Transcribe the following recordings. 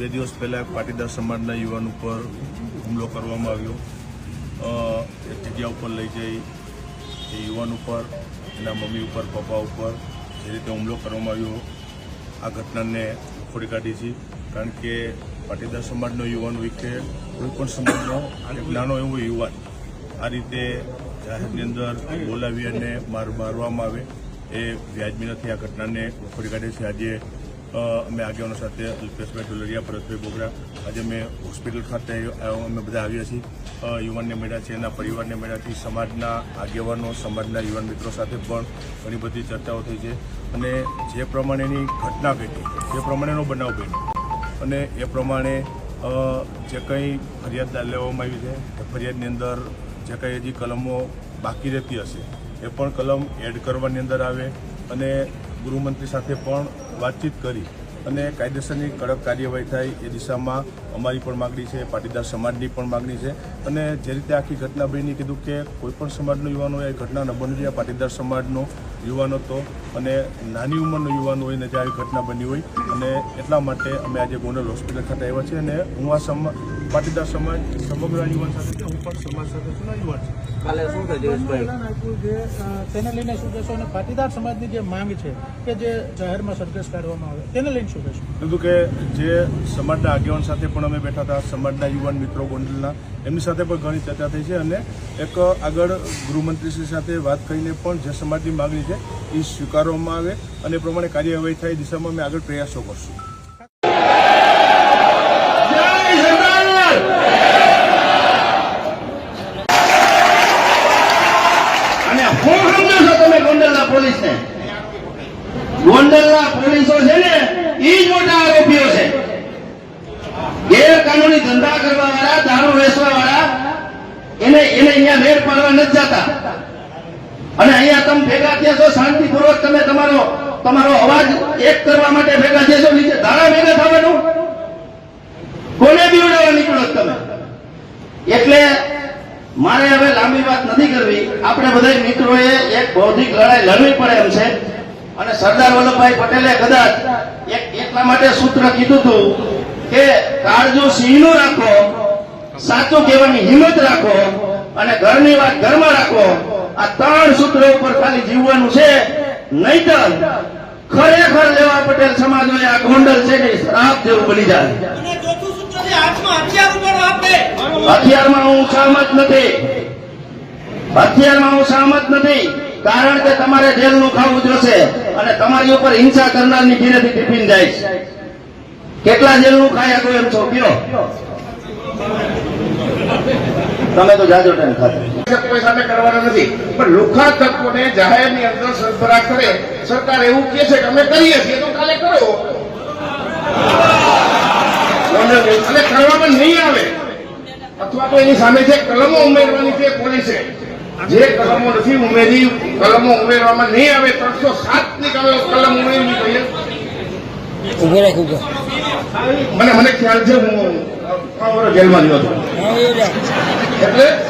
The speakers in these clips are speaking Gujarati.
બે દિવસ પહેલાં પાટીદાર સમાજના યુવાન ઉપર હુમલો કરવામાં આવ્યો. એક જગ્યા ઉપર લઈ જઈ, એ યુવાન ઉપર, એના મમ્મી ઉપર, પપ્પા ઉપર જે રીતે હુમલો કરવામાં આવ્યો, આ ઘટનાને ખોડી કાઢી છે. કારણ કે પાટીદાર સમાજનો યુવાન હોય કે કોઈ પણ સમાજનો નાનો એવો યુવાન, આ રીતે જાહેરની અંદર બોલાવી અને માર મારવામાં આવે, એ વ્યાજબી નથી આ ઘટનાને ખોડી કાઢી છે. આજે અમે આગેવાનો સાથે અલ્પેશભાઈ ઢોલરિયા, ભરતભાઈ બોગરા આજે અમે હોસ્પિટલ ખાતે અમે બધા આવ્યા છીએ. યુવાનને મળ્યા છે, એના પરિવારને મળ્યા છીએ સમાજના આગેવાનો, સમાજના યુવાન મિત્રો સાથે પણ ઘણી બધી ચર્ચાઓ થઈ છે. અને જે પ્રમાણેની ઘટના ઘટી, જે પ્રમાણેનો બનાવ બન્યો, અને એ પ્રમાણે જે કંઈ ફરિયાદ લેવામાં આવી છે, એ ફરિયાદની અંદર જે કંઈ હજી કલમો બાકી રહેતી હશે, એ પણ કલમ એડ કરવાની અંદર આવે. અને ગૃહમંત્રી સાથે પણ વાતચીત કરી અને કાયદેસરની કડક કાર્યવાહી થાય એ દિશામાં અમારી પણ માગણી છે, પાટીદાર સમાજની પણ માગણી છે. અને જે રીતે આખી ઘટના બની કીધું કે કોઈ પણ સમાજનો યુવાન હોય એ ઘટના ન બની જોઈએ પાટીદાર સમાજનો યુવાન હતો અને નાની ઉંમરનો યુવાન હોય ને જે આવી ઘટના બની હોય. અને એટલા માટે અમે આજે ગોંડલ હોસ્પિટલ ખાતે આવ્યા છીએ અને હું આ સમાજ પાટીદાર સમાજ સમગ્ર યુવાન સાથે છે. હું પણ સમાજ સાથે છું યુવાન છું. કાલે શું થયું જયેશભાઈ? એલાન આપ્યું છે અ, તેને લઈને શું કહેશો અને પાટીદાર સમાજની જે માંગ છે કે જે જાહેરમાં સરઘસ કાઢવામાં આવે તેને લઈને શું કહેશો કીધું કે જે સમાજના આગેવાન સાથે પણ અમે બેઠા હતા સમાજના યુવાન મિત્રો ગોંડલના એમની સાથે પણ ઘણી ચર્ચા થઈ છે અને એક આગળ ગૃહમંત્રીશ્રી સાથે વાત કરીને પણ જે સમાજની માગણી છે, એ સ્વીકારવામાં આવે અને પ્રમાણે કાર્યવાહી થાય દિશામાં અમે આગળ પ્રયાસો કરશું. પોલીસને. ગોંડલના પોલીસો છે ને એ જ આરોપીઓ છે. ગેરકાનૂની ધંધા કરવા વાળા દારૂ વેચવા વાળા એને એને અહીંયા રેડ પાડવા નથી જતા અને અહીંયા તમે ભેગા થયા છો, શાંતિપૂર્વક તમે તમારો તમારો અવાજ એક કરવા માટે ભેગા થયા છો, નીચે ધારા ભેગા થવાનું. કોને બીવડાવવા નીકળો તમે? એટલે મારે હવે લાંબી વાત નથી કરવી. આપણે બધા મિત્રોએ એક બૌદ્ધિક લડાઈ લડવી પડે એમ છે. અને સરદાર વલ્લભભાઈ પટેલે કદાચ એક એટલા માટે સૂત્ર કીધું હતું કે કાળજો સિંહનું રાખો, સાચું કહેવાની હિંમત રાખો અને ઘરની વાત ઘરમાં રાખો. આ ત્રણ સૂત્રો ઉપર ખાલી જીવવાનું છે. નહીતર ખરેખર લેવા પટેલ સમાજ આ ગોંડલ છે ને શ્રાપ જેવું બની જાય. હથિયારમાં હું સહમત નથી. હથિયારમાં હું સહમત નથી. કારણ કે તમારે જેલનું ખાવું જોશે અને તમારી ઉપર હિંસા કરનારની ઘીરેથી ટિફિન જાય છે. કેટલા જેલનું ખાયા શકો એમ છો? કયો? તમે તો જાજો ટાઈમ ખાતે કોઈ સાથે કરવાના નથી પણ લુખા તત્વોને જાહેરની અંદર સરભરા કરે સરકાર એવું કહે છે કે અમે કરીએ છીએ તો કાલે કરો અને કરવામાં નહીં આવે અથવા તો એની સામે જે કલમો ઉમેરવાની છે પોલીસે જે કલમો નથી ઉમેરી કલમો ઉમેરવામાં નહીં આવે ત્રણસો સાતની કલમ ઉમેરવી જોઈએ ઊભો રાખ ઊભો મને મને ખ્યાલ છે હું ત્રણ વર્ષ જેલમાં રહ્યો હતો એટલે જ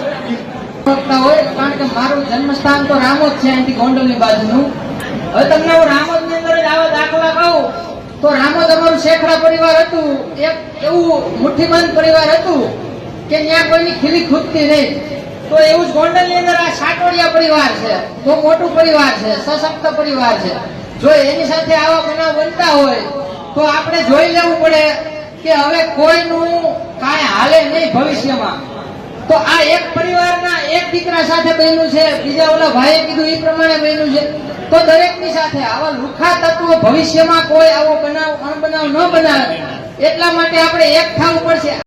આવા દાખલા અંદર આ સાટોડિયા પરિવાર છે, બહુ મોટું પરિવાર છે, સશક્ત પરિવાર છે. જો એની સાથે આવા બનાવ બનતા હોય, તો આપણે જોઈ લેવું પડે કે હવે કોઈનું કાંઈ હાલે નહીં ભવિષ્યમાં. તો આ એક પરિવારના એક દીકરા સાથે બન્યું છે, બીજા ઓલા ભાઈએ કીધું એ પ્રમાણે બન્યું છે. તો દરેકની સાથે આવા લુખા તત્વો ભવિષ્યમાં કોઈ આવો બનાવ, અણબનાવ ન બનાવે. એટલા માટે આપણે એક થવું પડશે.